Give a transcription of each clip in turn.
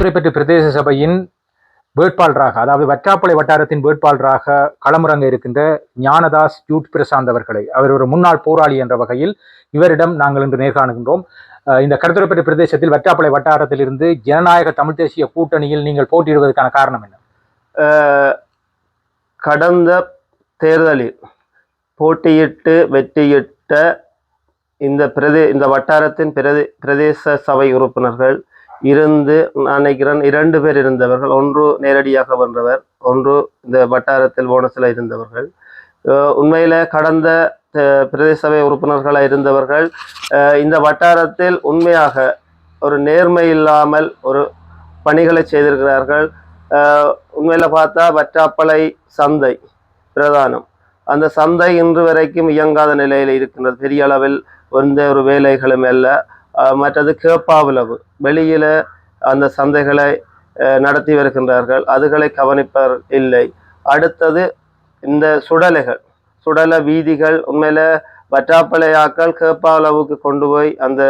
கடத்துறைப்பற்று பிரதேச சபையின் வேட்பாளராக அதாவது வற்றாப்பளை வட்டாரத்தின் வேட்பாளராக களமிறங்க இருக்கின்ற ஞானதாஸ் ஜூட் பிரசாந்த் அவர்களை அவர் ஒரு முன்னாள் போராளி என்ற வகையில் இவரிடம் நாங்கள் இன்று நேர்காணுகின்றோம் இந்த கடத்துறைப்பற்று பிரதேசத்தில் வற்றாப்பளை வட்டாரத்திலிருந்து ஜனநாயக தமிழ் தேசிய கூட்டணியில் நீங்கள் போட்டியிடுவதற்கான காரணம் என்ன? கடந்த தேர்தலில் போட்டியிட்டு வெற்றியிட்ட இந்த பிரதே இந்த வட்டாரத்தின் பிரதே பிரதேச சபை உறுப்பினர்கள் இருந்து நினைக்கிறேன் இரண்டு பேர் இருந்தவர்கள் ஒன்று நேரடியாக வென்றவர் ஒன்று இந்த வட்டாரத்தில் போனஸில் இருந்தவர்கள். உண்மையில் கடந்த அஹ், பிரதேச சபை உறுப்பினர்களாக இருந்தவர்கள் இந்த வட்டாரத்தில் உண்மையாக ஒரு நேர்மை இல்லாமல் ஒரு பணிகளை செய்திருக்கிறார்கள். உண்மையில் பார்த்தா வற்றாப்பளை சந்தை பிரதானம். அந்த சந்தை இன்று வரைக்கும் இயங்காத நிலையில் இருக்கின்றது. பெரிய அளவில் எந்த ஒரு வேலைகளும் அல்ல மற்றது கேப்பாவுலவு வெளியில அந்த சந்தைகளை நடத்தி வருகின்றார்கள். அதுகளை கவனிப்பர் இல்லை. அடுத்தது இந்த சுடலைகள். சுடல வீதிகள் உண்மையில வற்றாப்பளையாக்கள் கேப்பாவளவுக்கு கொண்டு போய் அந்த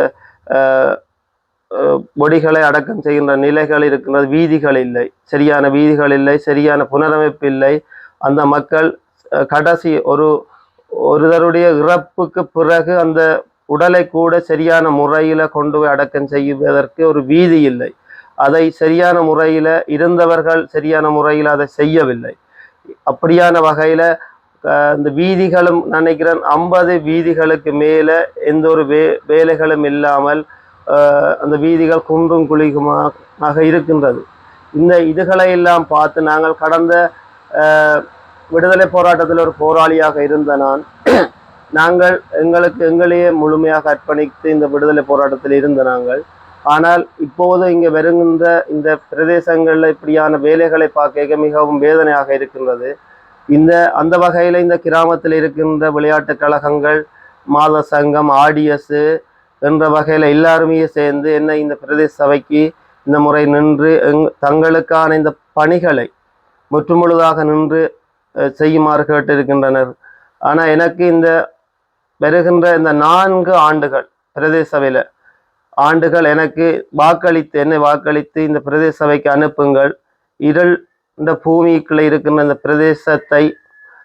பொடிகளை அடக்கம் செய்கின்ற நிலைகள் இருக்கின்றது. வீதிகள் இல்லை. சரியான வீதிகள் இல்லை. சரியான புனரமைப்பு இல்லை. அந்த மக்கள் கடைசி ஒரு ஒருதருடைய இறப்புக்கு பிறகு அந்த உடலை கூட சரியான முறையில் கொண்டு போய் அடக்கம் செய்வதற்கு ஒரு வீதி இல்லை. அதை சரியான முறையில் இருந்தவர்கள் சரியான முறையில் அதை செய்யவில்லை. அப்படியான வகையில் இந்த வீதிகளும் நினைக்கிறேன் ஐம்பது வீதிகளுக்கு மேலே எந்த ஒரு வே வேலைகளும் இல்லாமல் அந்த வீதிகள் குன்றும் குளிகுமாக இருக்கின்றது. இந்த இதுகளை எல்லாம் பார்த்து நாங்கள் கடந்த விடுதலை போராட்டத்தில் ஒரு போராளியாக இருந்த நான் நாங்கள் எங்களுக்கு எங்களையே முழுமையாக அர்ப்பணித்து இந்த விடுதலை போராட்டத்தில் இருந்த நாங்கள். ஆனால் இப்போது இங்கே வருகின்ற இந்த பிரதேசங்களில் இப்படியான வேலைகளை பார்க்க மிகவும் வேதனையாக இருக்கின்றது. இந்த அந்த வகையில் இந்த கிராமத்தில் இருக்கின்ற விளையாட்டுக் கழகங்கள் மாத சங்கம் ஆடியஸு என்ற வகையில் எல்லாருமே சேர்ந்து என்ன இந்த பிரதேச சபைக்கு இந்த முறை நின்று எங் தங்களுக்கான இந்த பணிகளை முற்றுமுழுதாக நின்று செய்யுமாறு கேட்டிருக்கின்றனர். ஆனால் எனக்கு இந்த வருகின்ற இந்த நான்கு ஆண்டுகள் பிரதேச சபையில் ஆண்டுகள் எனக்கு வாக்களித்து என்னை வாக்களித்து இந்த பிரதேச சபைக்கு அனுப்புங்கள். இருள் இந்த பூமிக்குள்ளே இருக்கின்ற இந்த பிரதேசத்தை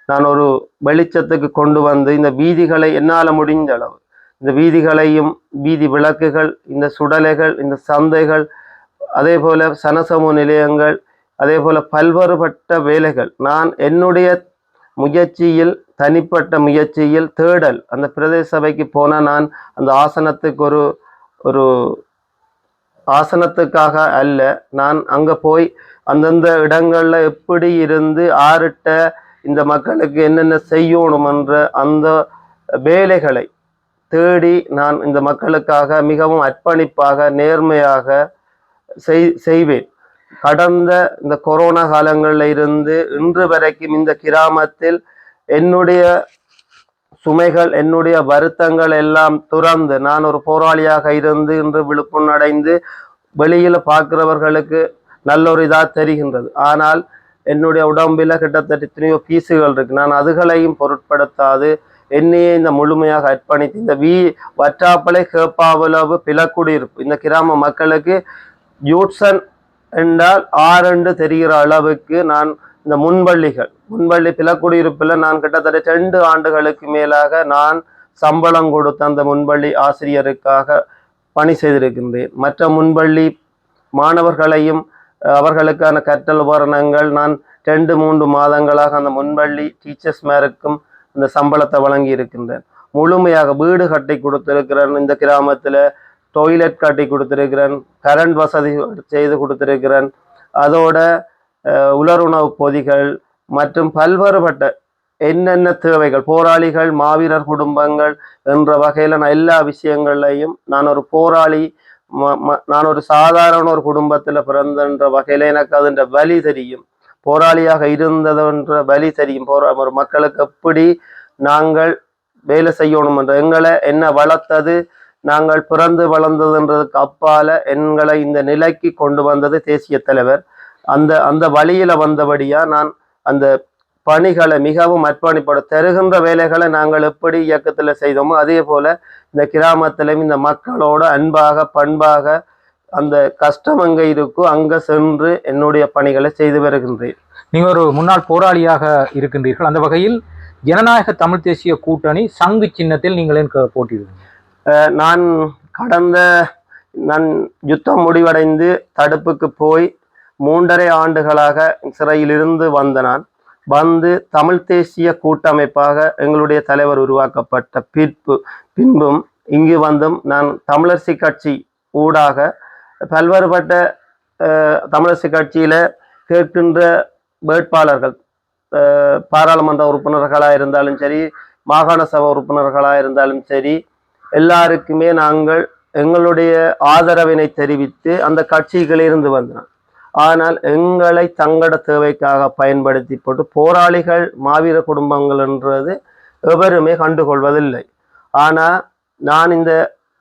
நான் ஒரு வெளிச்சத்துக்கு கொண்டு வந்து இந்த வீதிகளை என்னால் முடிஞ்ச அளவு இந்த வீதிகளையும் வீதி விளக்குகள் இந்த சுடலைகள் இந்த சந்தைகள் அதே போல் சனசமூக நிலையங்கள் அதே போல் பல்வேறுபட்ட வேலைகள். நான் என்னுடைய முயற்சியில் தனிப்பட்ட முயற்சியில் தேடல். அந்த பிரதேச சபைக்கு போனால் நான் அந்த ஆசனத்துக்கு ஒரு ஒரு ஆசனத்துக்காக அல்ல. நான் அங்கே போய் அந்தந்த இடங்களில் எப்படி இருந்து ஆறுட்ட இந்த மக்களுக்கு என்னென்ன செய்யணுமென்ற அந்த வேலைகளை தேடி நான் இந்த மக்களுக்காக மிகவும் அர்ப்பணிப்பாக நேர்மையாக செய் செய்வேன். கடந்த இந்த கொரோனா காலங்களில் இருந்து இன்று வரைக்கும் இந்த கிராமத்தில் என்னுடைய சுமைகள் என்னுடைய வருத்தங்கள் எல்லாம் துறந்து நான் ஒரு போராளியாக இருந்து இன்று விழுப்புணடைந்து வெளியில் பார்க்கிறவர்களுக்கு நல்ல ஒரு இதாக தெரிகின்றது. ஆனால் என்னுடைய உடம்பில் கிட்டத்தட்ட எத்தனையோ பீஸுகள் இருக்கு. நான் அதுகளையும் பொருட்படுத்தாது என்னையே இந்த முழுமையாக அர்ப்பணித்து இந்த வீ வற்றாப்பளை கேப்பாவளவு பிளக்குடியிருப்பு. இந்த கிராம மக்களுக்கு யூட்சன் என்றால் ஆரண்டு தெரிகிற அளவுக்கு நான் இந்த முன்பள்ளிகள் முன்பள்ளி பிளக்குடியிருப்பில் நான் கிட்டத்தட்ட ரெண்டு ஆண்டுகளுக்கு மேலாக நான் சம்பளம் கொடுத்த அந்த முன்பள்ளி ஆசிரியருக்காக பணி செய்திருக்கின்றேன். மற்ற முன்பள்ளி மாணவர்களையும் அவர்களுக்கான கற்றல் உபகரணங்கள் நான் ரெண்டு மூன்று மாதங்களாக அந்த முன்பள்ளி டீச்சர்ஸ் மேருக்கும் இந்த சம்பளத்தை வழங்கி இருக்கின்றேன் முழுமையாக வீடு கட்டி கொடுத்திருக்கிறேன். இந்த கிராமத்தில் டொய்லெட் கட்டி கொடுத்திருக்கிறேன். கரண்ட் வசதி செய்து கொடுத்திருக்கிறேன். அதோட உலருணவு பொதிகள் மற்றும் பல்வேறுபட்ட என்னென்ன தேவைகள் போராளிகள் மாவீரர் குடும்பங்கள் என்ற வகையில் நான் எல்லா விஷயங்கள்லையும் நான் ஒரு போராளி ம- ம- நான் ஒரு சாதாரண ஒரு குடும்பத்தில் பிறந்தன்ற வகையில் எனக்கு அதுன்ற வலி தெரியும். போராளியாக இருந்ததுன்ற வலி தெரியும். போரா ஒரு மக்களுக்கு எப்படி நாங்கள் வேலை செய்யணும்ன்ற எங்களை என்ன வளர்த்தது நாங்கள் பிறந்து வளர்ந்ததுன்றதுக்கு அப்பால எங்களை இந்த நிலைக்கு கொண்டு வந்தது தேசிய தலைவர். அந்த அந்த வழியில வந்தபடியா நான் அந்த பணிகளை மிகவும் அர்ப்பணிப்பட தருகின்ற வேலைகளை நாங்கள் எப்படி இயக்கத்தில் செய்தோமோ அதே போல இந்த கிராமத்திலும் இந்த மக்களோட அன்பாக பண்பாக அந்த கஷ்டம் அங்க இருக்கோ அங்க சென்று என்னுடைய பணிகளை செய்து வருகின்றேன். நீங்க ஒரு முன்னாள் போராளியாக இருக்கின்றீர்கள். அந்த வகையில் ஜனநாயக தமிழ் தேசிய கூட்டணி சங்கு சின்னத்தில் நீங்கள் போட்டியிடுவீங்க நான் கடந்த நான் யுத்தம் முடிவடைந்து தடுப்புக்கு போய் மூன்றரை ஆண்டுகளாக சிறையிலிருந்து வந்த நான் வந்து தமிழ் தேசிய கூட்டமைப்பாக எங்களுடைய தலைவர் உருவாக்கப்பட்ட பிற்பு பின்பும் இங்கு வந்தும் நான் தமிழரசி கட்சி ஊடாக பல்வேறுபட்ட தமிழரசி கட்சியில் கேட்கின்ற வேட்பாளர்கள் பாராளுமன்ற உறுப்பினர்களாக இருந்தாலும் சரி மாகாண சபை உறுப்பினர்களாக இருந்தாலும் சரி எல்லாருக்குமே நாங்கள் எங்களுடைய ஆதரவினை தெரிவித்து அந்த கட்சிகளிலிருந்து வந்தோம். ஆனால் எங்களை தங்கட தேவைக்காக பயன்படுத்தி போட்டு போராளிகள் மாவீர குடும்பங்கள் என்றது எவருமே கண்டுகொள்வதில்லை. ஆனால் நான் இந்த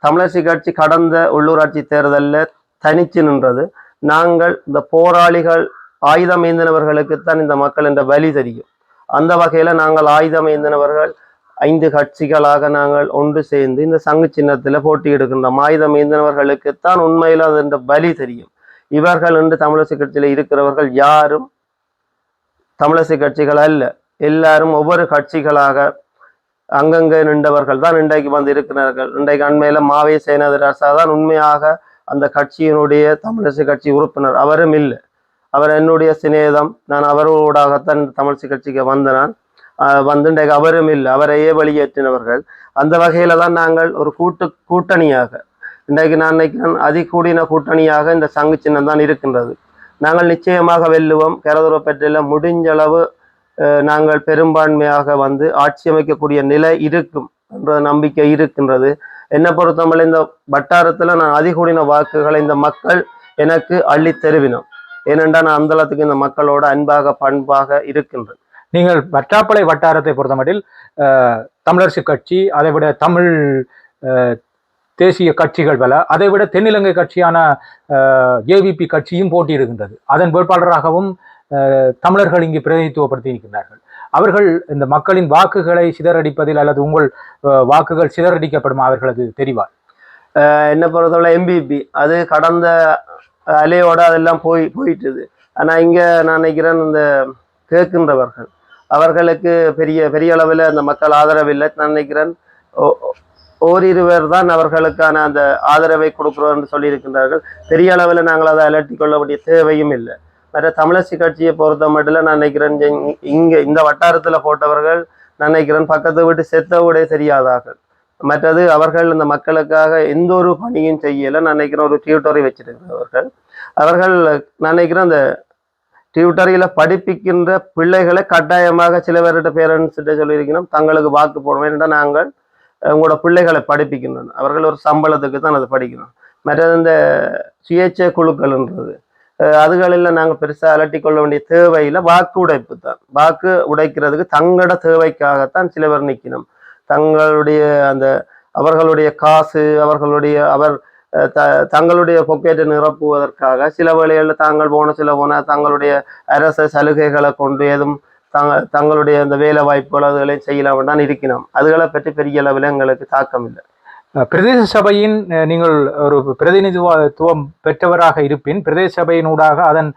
தமிழரசி கட்சி கடந்த உள்ளூராட்சி தேர்தலில் தனிச்சு நின்றது. நாங்கள் இந்த போராளிகள் ஆயுதம் ஏந்தினவர்களுக்குத்தான் இந்த மக்கள் என்ற வழி தெரியும். அந்த வகையில் நாங்கள் ஆயுதம் ஏந்தினவர்கள் ஐந்து கட்சிகளாக நாங்கள் ஒன்று சேர்ந்து இந்த சங்கு சின்னத்தில் போட்டியிடுகின்றோம் ஆயுதம் ஏந்தினவர்களுக்குத்தான் உண்மையில் அதன் வழி தெரியும். இவர்கள் என்று தமிழரசு கட்சியில் இருக்கிறவர்கள் யாரும் தமிழரசு கட்சிகள் அல்ல. எல்லாரும் ஒவ்வொரு கட்சிகளாக அங்கங்கே நின்றவர்கள் தான் இன்றைக்கு வந்து இருக்கிறார்கள். இன்றைக்கு அண்மையில் மாவே சேனாதிராசா தான் உண்மையாக அந்த கட்சியினுடைய தமிழரசு கட்சி உறுப்பினர். அவரும் இல்லை. அவர் என்னுடைய சிநேதம் நான் அவரோடாகத்தான் இந்த தமிழரசு கட்சிக்கு வந்த நான் வந்து இன்றைக்கு அவரும் இல்லை. அவரையே வெளியேற்றினவர்கள். அந்த வகையில தான் நாங்கள் ஒரு கூட்டு கூட்டணியாக இன்றைக்கு நான் நினைக்கிறேன் அதிகூடின கூட்டணியாக இந்த சங்கு சின்னம் தான் இருக்கின்றது. நாங்கள் நிச்சயமாக வெல்லுவோம். கரதுரப்பற்றில முடிஞ்ச அளவு நாங்கள் பெரும்பான்மையாக வந்து ஆட்சி அமைக்கக்கூடிய நிலை இருக்கும் என்ற நம்பிக்கை இருக்கின்றது. என்னை பொறுத்தவரை இந்த வட்டாரத்தில் நான் அதிகூடின வாக்குகளை இந்த மக்கள் எனக்கு அள்ளி தெருவினோம். ஏனென்றால் நான் அந்தளத்துக்கு இந்த மக்களோட அன்பாக பண்பாக இருக்கின்றேன். நீங்கள் வட்டாப்பளை வட்டாரத்தை பொறுத்தமட்டில் தமிழரசு கட்சி அதை விட தமிழ் தேசிய கட்சிகள் பல அதை விட தென்னிலங்கை கட்சியான ஏவிபி கட்சியும் போட்டியிடுகின்றது. அதன் வேட்பாளராகவும் தமிழர்கள் இங்கு பிரதிநிதித்துவப்படுத்தி இருக்கின்றார்கள் அவர்கள் இந்த மக்களின் வாக்குகளை சிதறடிப்பதில் அல்லது உங்கள் வாக்குகள் சிதறடிக்கப்படும் அவர்களது தெரிவார். என்ன என்னை பொறுத்தவரை எம்பிபி அது கடந்த அலையோட அதெல்லாம் போய் போயிட்டுது. ஆனால் இங்கே நான் நினைக்கிறேன் இந்த கேட்கின்றவர்கள் அவர்களுக்கு பெரிய பெரிய அளவில் அந்த மக்கள் ஆதரவில்லை. நான் நினைக்கிறேன் ஓ- ஓரிருவர் தான் அவர்களுக்கான அந்த ஆதரவை கொடுக்குறோம் என்று சொல்லியிருக்கின்றார்கள். பெரிய அளவில் நாங்கள் அதை அலட்டி கொள்ள வேண்டிய தேவையும் இல்லை. மற்ற தமிழரசு கட்சியை பொறுத்த மட்டும் நான் நினைக்கிறேன் இங்கே இந்த வட்டாரத்தில் போட்டவர்கள் நான் நினைக்கிறேன் பக்கத்து வீட்டு செத்த விட தெரியாதார்கள். மற்றது அவர்கள் இந்த மக்களுக்காக எந்த ஒரு பணியும் செய்யலை. நான் நினைக்கிறேன் ஒரு டியூட்டரை வச்சிருக்கிறவர்கள். அவர்கள் நான் நினைக்கிறேன் அந்த டியூட்டரியில் படிப்பிக்கின்ற பிள்ளைகளை கட்டாயமாக சில பேர்கிட்ட பேரண்ட்ஸ்கிட்ட சொல்லியிருக்கிறோம் தங்களுக்கு வாக்கு போடுவோம் ஏன்னா நாங்கள் உங்களோட பிள்ளைகளை படிப்பிக்கணும் அவர்கள் ஒரு சம்பளத்துக்கு தான் அதை படிக்கணும். மற்றது இந்த சுயேட்சை குழுக்கள்ன்றது. அதுகளில் நாங்கள் பெருசாக அலட்டி கொள்ள வேண்டிய தேவையில் வாக்கு உடைப்பு தான். வாக்கு உடைக்கிறதுக்கு தங்களோட தேவைக்காகத்தான் சில பேர் நிற்கணும் தங்களுடைய அந்த அவர்களுடைய காசு அவர்களுடைய அவர் த தங்களுடைய பொக்கெட்டை நிரப்புவதற்காக சில வேளைகளில் தாங்கள் போன சில போன தங்களுடைய அரச சலுகைகளை கொண்டு எதுவும் தங்க தங்களுடைய அந்த வேலை வாய்ப்புகள் அதுகளையும் செய்யலாம் தான் இருக்கணும் அதுகளை பற்றி பெரிய அளவில் எங்களுக்கு தாக்கம் இல்லை பிரதேச சபையின் நீங்கள் ஒரு பிரதிநிதித்துவம் பெற்றவராக இருப்பின் பிரதேச சபையினூடாக அதன்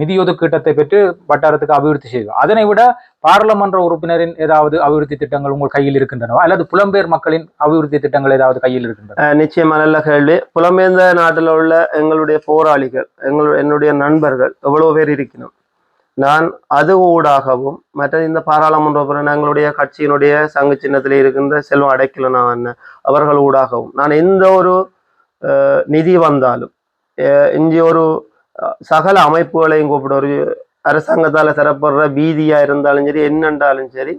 நிதி ஒதுக்கீட்டத்தை பெற்று வட்டாரத்துக்கு அபிவிருத்தி செய்யும் அதனை விட பாராளுமன்ற உறுப்பினரின் ஏதாவது அபிவிருத்தி திட்டங்கள் உங்கள் கையில் இருக்கின்றனவா? அல்லது புலம்பெயர் மக்களின் அபிவிருத்தி திட்டங்கள் ஏதாவது கையில் இருக்கின்றன? நிச்சயமா நல்ல கேள்வி. புலம்பெயர்ந்த நாட்டில் உள்ள எங்களுடைய போராளிகள் எங்கள் என்னுடைய நண்பர்கள் எவ்வளவு பேர் இருக்கணும் நான் அது ஊடாகவும் மற்ற இந்த பாராளுமன்ற உறுப்பினர் எங்களுடைய கட்சியினுடைய சங்கு சின்னத்தில் இருக்கின்ற செல்வம் அடைக்கல நான் அவர்கள் ஊடாகவும் நான் எந்த ஒரு நிதி வந்தாலும் இஞ்சி இங்கே ஒரு சகல அமைப்புகளையும் கூப்பிட ஒரு அரசாங்கத்தால் தரப்படுற வீதியா இருந்தாலும் சரி என்னென்றாலும் சரி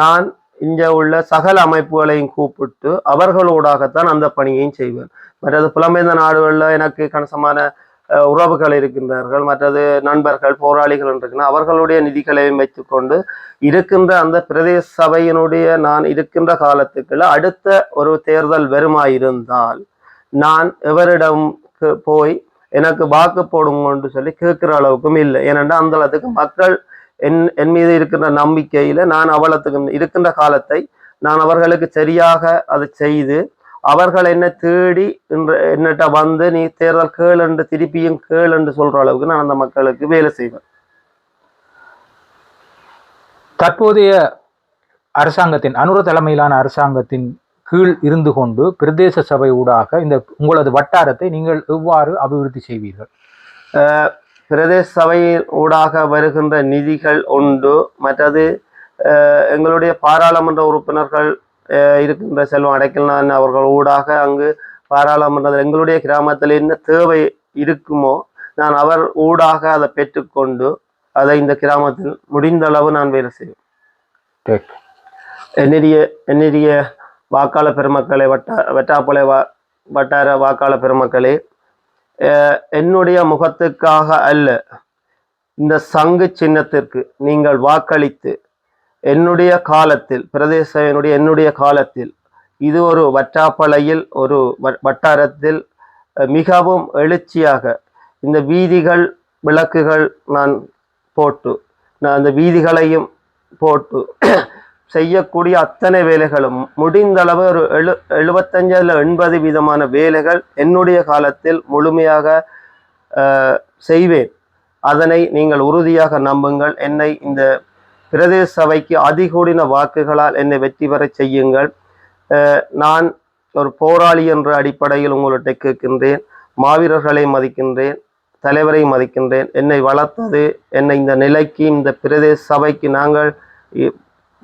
நான் இங்கே உள்ள சகல அமைப்புகளையும் கூப்பிட்டு அவர்களோடாகத்தான் அந்த பணியையும் செய்வேன். மற்றது புலம்பெயர்ந்த நாடுகளில் எனக்கு கணிசமான உறவுகள் இருக்கின்றார்கள் மற்றது நண்பர்கள் போராளிகள் இருக்கின்றன அவர்களுடைய நிதிகளையும் வைத்துக்கொண்டு இருக்கின்ற அந்த பிரதேச சபையினுடைய நான் இருக்கின்ற காலத்துக்குள்ள அடுத்த ஒரு தேர்தல் வருமாயிருந்தால் நான் எவரிடம் போய் எனக்கு வாக்கு போடுங்கன்னு சொல்லி கேட்கிற அளவுக்கும் இல்லை. ஏனென்றால் அந்த அளவுக்கு மக்கள் என் என் மீது இருக்கின்ற நம்பிக்கையில நான் அவளத்துக்கு இருக்கின்ற காலத்தை நான் அவர்களுக்கு சரியாக அதை செய்து அவர்கள் என்ன தேடி என்ற என்னட்ட வந்து நீ தேர்தல் கேள் என்று திருப்பியும் கேள் என்று சொல்ற அளவுக்கு நான் அந்த மக்களுக்கு வேலை செய்வேன். தற்போதைய அரசாங்கத்தின் அனுர தலைமையிலான அரசாங்கத்தின் கீழ் இருந்து கொண்டு பிரதேச சபை ஊடாக இந்த உங்களது வட்டாரத்தை நீங்கள் எவ்வாறு அபிவிருத்தி செய்வீர்கள்? பிரதேச சபையின் ஊடாக வருகின்ற நிதிகள் உண்டு. மற்றது எங்களுடைய பாராளுமன்ற உறுப்பினர்கள் இருக்கின்ற செல்வம் அடைக்கலான் அவர்கள் ஊடாக அங்கு பாராளுமன்றத்தில் எங்களுடைய கிராமத்தில் என்ன தேவை இருக்குமோ நான் அவர் ஊடாக அதை பெற்றுக்கொண்டு அதை இந்த கிராமத்தில் முடிந்த அளவு நான் வேலை செய்வேன். என்னுடைய என்னுடைய வாக்காள பெருமக்களே வட்டா வெட்டாப்பளை வா வட்டார வாக்காள பெருமக்களே என்னுடைய முகத்துக்காக அல்ல இந்த சங்கு சின்னத்திற்கு நீங்கள் வாக்களித்து என்னுடைய காலத்தில் பிரதேச என்னுடைய என்னுடைய காலத்தில் இது ஒரு வற்றாப்பளையில் ஒரு வ- வட்டாரத்தில் மிகவும் எழுச்சியாக இந்த வீதிகள் விளக்குகள் நான் போட்டு நான் அந்த வீதிகளையும் போட்டு செய்யக்கூடிய அத்தனை வேலைகளும் முடிந்தளவு ஒரு எழு எழுபத்தஞ்சு எண்பது விதமான வேலைகள் என்னுடைய காலத்தில் முழுமையாக செய்வேன். அதனை நீங்கள் உறுதியாக நம்புங்கள். என்னை இந்த பிரதேச சபைக்கு அதிகூடின வாக்குகளால் என்னை வெற்றி பெறச் செய்யுங்கள். நான் ஒரு போராளி என்ற அடிப்படையில் உங்கள்கிட்ட கேட்கின்றேன். மாவீரர்களை மதிக்கின்றேன். தலைவரை மதிக்கின்றேன். என்னை வளர்த்தது என்னை இந்த நிலைக்கு இந்த பிரதேச சபைக்கு நாங்கள் இ-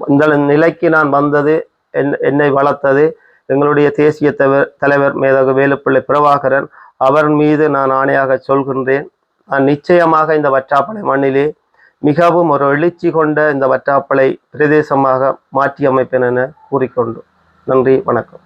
இந்த நிலைக்கு நான் வந்தது என் என்னை வளர்த்தது. எங்களுடைய தேசிய தலைவர் தலைவர் மேதகு வேலுப்பிள்ளை பிரபாகரன் அவர் மீது நான் ஆணையாக சொல்கின்றேன். நான் நிச்சயமாக இந்த வற்றாப்பளை மண்ணிலே மிகவும் ஒரு எழுச்சி கொண்ட இந்த வற்றாப்பளை பிரதேசமாக மாற்றி அமைப்பேன் என கூறிக்கொண்டு நன்றி வணக்கம்.